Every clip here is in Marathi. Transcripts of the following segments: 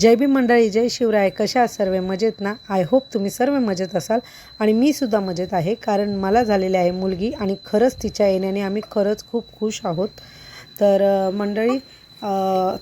जय भीम मंडळी जय शिवराय. कशा सर्व? मजेत ना? आय होप तुम्ही सर्व मजेत असाल. आणि मी सुद्धा मजेत आहे कारण मला झालेली आहे मुलगी आणि खरंच तिच्या येण्याने आम्ही खरंच खूप खुश आहोत. तर मंडळी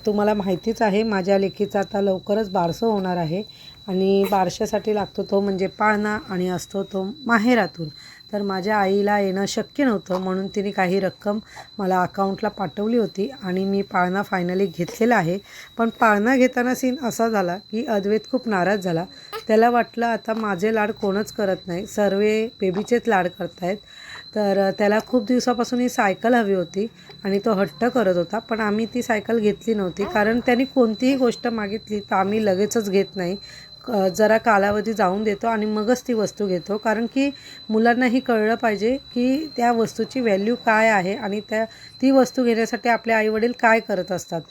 तुम्हाला माहितीच आहे माझ्या लेकीचा आता लवकरच बारसं होणार आहे. आणि बारशासाठी लागतो तो म्हणजे पाळणा आणि असतो तो माहेरातून. तर माझ्या आईला येणं शक्य नव्हतं म्हणून तिने काही रक्कम मला अकाउंटला पाठवली होती आणि मी पाळणा फायनली घेतलेला आहे. पण पाळणा घेताना सीन असा झाला की अद्वैत खूप नाराज झाला. त्याला वाटलं आता माझे लाड कोणच करत नाही सर्वे बेबीचेच लाड करतायत. तर त्याला खूप दिवसापासून ही सायकल हवी होती आणि तो हट्ट करत होता पण आम्ही ती सायकल घेतली नव्हती. कारण त्यांनी कोणतीही गोष्ट मागितली तर आम्ही लगेचच घेत नाही. जरा कालावधी जाऊन देतो आणि मगच ती वस्तू घेतो. कारण की मुलांनाही कळलं पाहिजे की त्या वस्तूची व्हॅल्यू काय आहे आणि त्या ती वस्तू घेण्यासाठी आपले आईवडील काय करत असतात.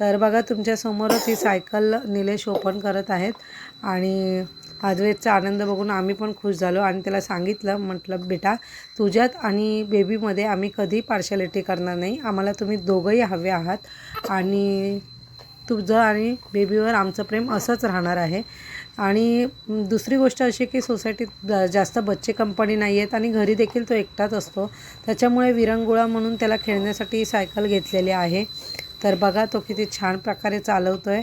तर बघा तुमच्यासमोरच ही सायकल निलेश ओपन करत आहेत आणि अद्वैतचा आनंद बघून आम्ही पण खुश झालो आणि त्याला सांगितलं म्हटलं बेटा तुझ्यात आणि बेबीमध्ये आम्ही कधी पार्शॅलिटी करणार नाही. आम्हाला तुम्ही दोघंही हवे आहात आणि तुझं आणि बेबीवर आमचं प्रेम असंच राहणार आहे. आणि दुसरी गोष्ट अशी की सोसायटीत जास्त बच्चे कंपनी नाही आहेत आणि घरी देखील तो एकटाच असतो. त्याच्यामुळे विरंगुळा म्हणून त्याला खेळण्यासाठी सायकल घेतलेली आहे. तर बघा तो किती छान प्रकारे चालवतो आहे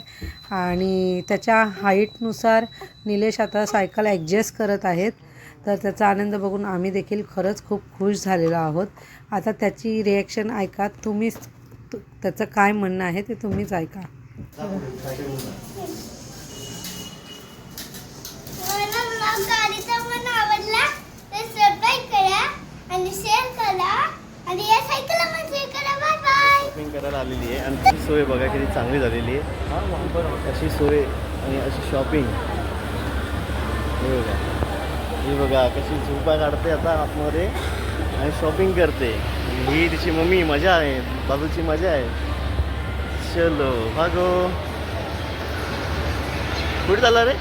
आणि त्याच्या हाईटनुसार निलेश आता सायकल ॲडजस्ट करत आहेत. तर त्याचा आनंद बघून आम्ही देखील खरंच खूप खुश झालेलो आहोत. आता त्याची रिॲक्शन ऐका. तुम्हीच त्याचं काय म्हणणं आहे ते तुम्हीच ऐका. मला आवडला तर सबस्क्राईब करा आणि शेअर करा. आणि या करा. बाय बाय शॉपिंग करायला आलेली आहे. आणि ती सोय बघा किती चांगली झालेली आहे. अशी सोय आणि अशी शॉपिंग हे बघा. ही बघा कशी झोपा काढते आता आतमध्ये आणि शॉपिंग करते. ही तिची मम्मी मजा आहे. बाजूची मजा आहे. चलो भागो. कुठे चालला रे?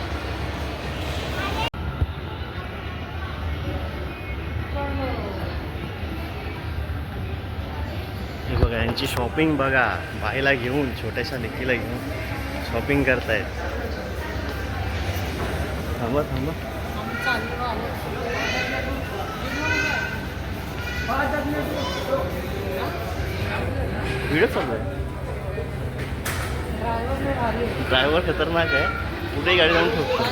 यांची शॉपिंग बघा. बाईला घेऊन छोट्याशा लेकीला घेऊन शॉपिंग करतायत. थांबा थांबा. व्हिडिओ चालू आहे. ड्रायव्हर खतरनाक आहे. कुठेही गाडी जाऊन ठोकतो.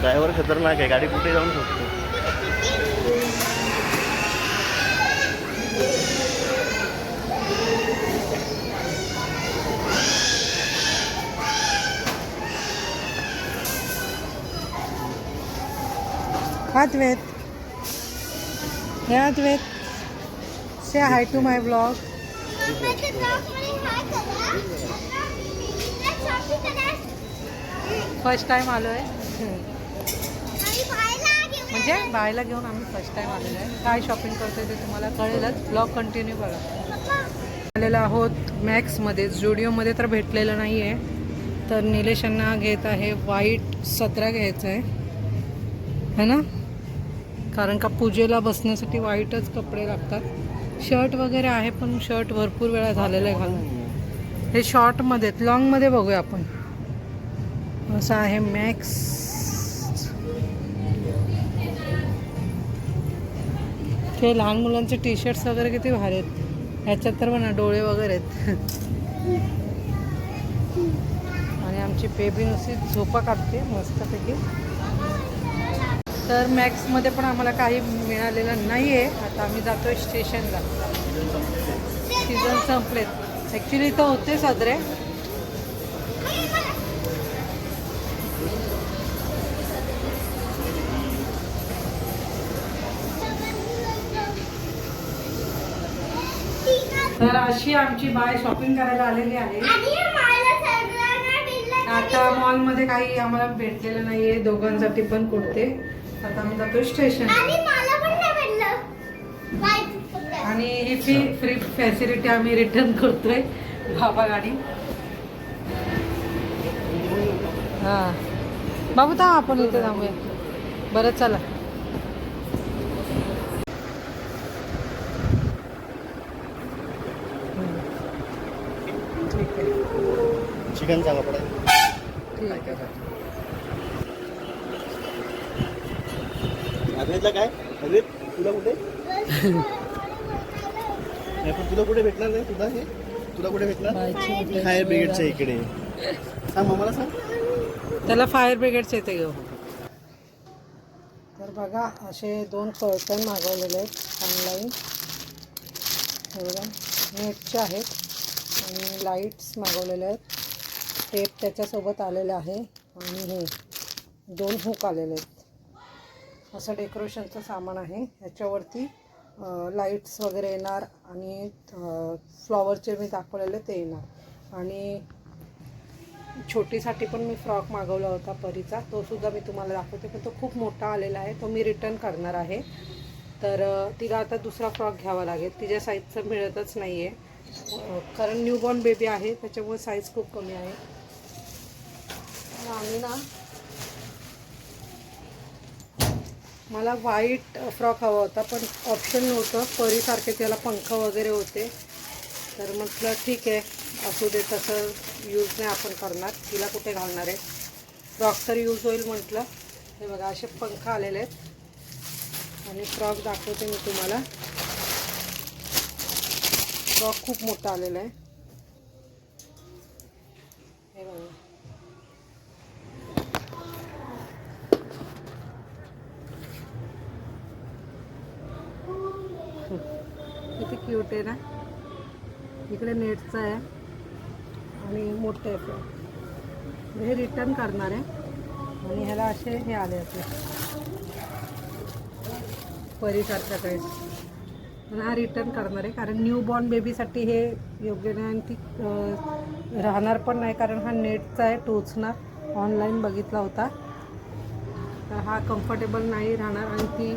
ड्रायव्हर खतरनाक आहे. गाडी कुठे जाऊन ठोकतो. Advait. Yeah, Advait. Say hi to my vlog. Hi to my vlog first time आलो आहे म्हणजे बायला घेऊन आम्ही फर्स्ट टाइम आलेलो आहे. काय शॉपिंग करतोय ते तुम्हाला कळेलच. ब्लॉग कंटिन्यू बघा आलेलो आहोत मॅक्समध्ये जुडिओमध्ये तर भेटलेलं नाही आहे तर निलेशांना घेत आहे. व्हाईट सतरा घ्यायचं आहे है ना? कारण का पूजेला बसण्यासाठी वाईटच कपडे लागतात. शर्ट वगैरे आहे पण शर्ट भरपूर वेळा झालेलं आहे घालून. हे शॉर्टमध्ये लॉंगमध्ये बघूया आपण. असं आहे मॅक्स ते लहान मुलांचे टी शर्ट्स वगैरे किती भारी आहेत. ह्याच्यात तर म्हणा डोळे वगैरे आहेत. आणि आमची बेबी नुसती झोपा काढते मस्तपैकी. तर मॅक्समध्ये पण आम्हाला काही मिळालेलं नाही आहे आता आम्ही जातोय स्टेशनला. सीझन संपलेत. ॲक्च्युली तर होते साजरे. तर अशी आमची बाय शॉपिंग करायला आलेली आहे. आता मॉलमध्ये काही आम्हाला भेटलेलं नाही आहे दोघांसाठी पण कुर्ते आता आम्ही जातोय स्टेशन. आणि ही फी फ्री फॅसिलिटी आम्ही रिटर्न करतोय. बाबा गाडी. हां. बाबू था आपण इथे थांबूया. बरं चला. आहे चिकनचा कपडा ठीक आहे अद्वैतला काय? अद्वैत तुला कुठे? नाही पण तुला कुठे भेटणार नाही? तुला हे? तुला कुठे भेटणार? फायर ब्रिगेडच्या इकडे. सांग मम्माला सांग. त्याला फायर ब्रिगेडचे येते घेऊ तर बघा असे दोन कर्टन मागवलेले आहेत ऑनलाईन हे बघा नेटचे आहेत आणि लाईट्स मागवलेले आहेत. टेप त्याच्यासोबत आलेले आहे आणि हे दोन हुक आलेले आहेत. असं डेकोरेशनचं सामान आहे. ह्याच्यावरती लाईट्स वगैरे येणार आणि फ्लॉवरचे मी दाखवलेले ते येणार. आणि छोटीसाठी पण मी फ्रॉक मागवला होता परीचा. तो सुद्धा मी तुम्हाला दाखवते पण तो खूप मोठा आलेला आहे. तो मी रिटर्न करणार आहे. तर तिला आता दुसरा फ्रॉक घ्यावा लागेल. तिच्या साईजचं मिळतच नाही आहे कारण न्यूबॉर्न बेबी आहे त्याच्यामुळे साईज खूप कमी आहे. आणि ना मला व्हाईट फ्रॉक हवा होता पण ऑप्शन नव्हतं. परीसारखे त्याला पंख वगैरे होते. तर म्हटलं ठीक आहे असू दे तसं यूज नाही आपण करणार. तिला कुठे घालणार आहे? फ्रॉक तर यूज होईल म्हटलं. हे बघा असे पंख आलेले आहेत. आणि फ्रॉक दाखवते मी तुम्हाला. फ्रॉक खूप मोठा आलेला आहे हे बघा किती क्यूट आहे ना. इकडे नेटचं आहे. आणि मोठे आहे हे रिटर्न करणार आहे. आणि ह्याला असे हे आले होते. परीसारख्या काही. पण हा रिटर्न करणार आहे. कारण न्यू बॉर्न बेबीसाठी हे योग्य नाही. आणि ती राहणार पण नाही. कारण हा नेटचा आहे. टोचणार. ऑनलाईन बघितला होता. तर हा कम्फर्टेबल नाही राहणार. आणि ती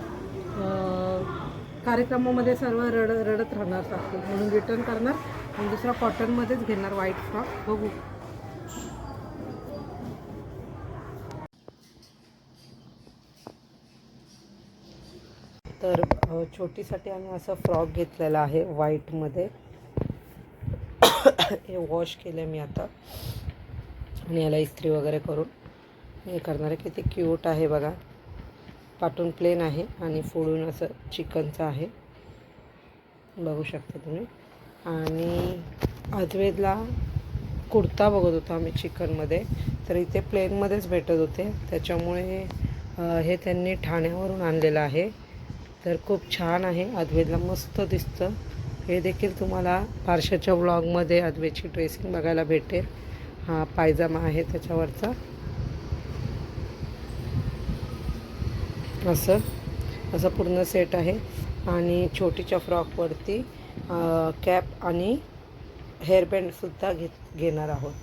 कार्यक्रमामध्ये सर्व रड रडत राहणार सारखी. म्हणून रिटर्न करणार आणि दुसरा कॉटनमध्येच घेणार व्हाईट फ्रॉक बघू. तर छोटीसाठी आम्ही असं फ्रॉक घेतलेला आहे व्हाईटमध्ये हे वॉश केलं मी आता. आणि याला इस्त्री वगैरे करून. हे करणार आहे किती क्यूट आहे बघा. पाठून प्लेन आहे आणि फोडून असं चिकनचं आहे. बघू शकता तुम्ही. आणि अद्वेदला कुर्ता बघत होतो आम्ही चिकनमध्ये. तर इथे प्लेनमध्येच भेटत होते. त्याच्यामुळे हे त्यांनी ठाण्यावरून आणलेलं आहे. तर खूप छान आहे. अद्वेदला मस्त दिसतं. हे देखील तुम्हाला पार्शाच्या व्लॉगमध्ये अद्वैतची ड्रेसिंग बघायला भेटेल. हा पायजामा आहे त्याच्यावरचा. असं असं पूर्ण सेट आहे. आणि छोटीच्या फ्रॉकवरती कॅप आणि हेअरबँडसुद्धा घेत घेणार आहोत.